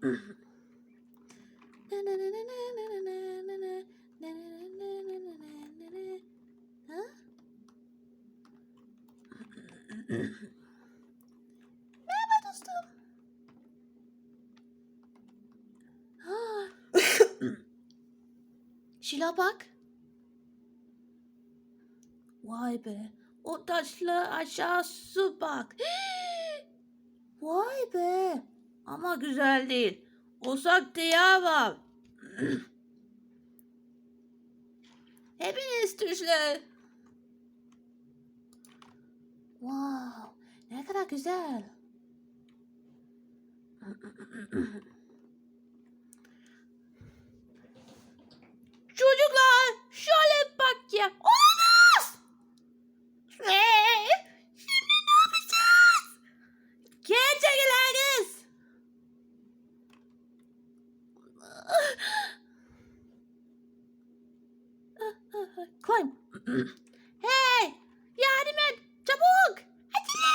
Ha? Merhaba dostum. Şila bak. Vay be. O taşlı aşağısı bak. Vay be. Ama güzel değil. Uzak diyemem. Hepiniz tuşlu. Wow. Ne kadar güzel. Climb. hey! Yardım et! Çabuk! Acele!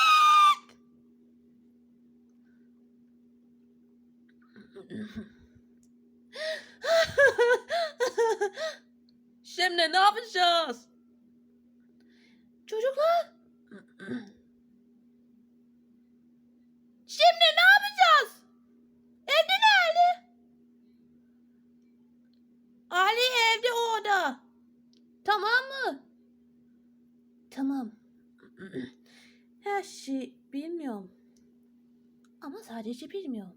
Şimdi ne yapacağız? Çocuklar. Şimdi Tamam mı? Tamam. Her şey bilmiyorum. Ama sadece bilmiyorum.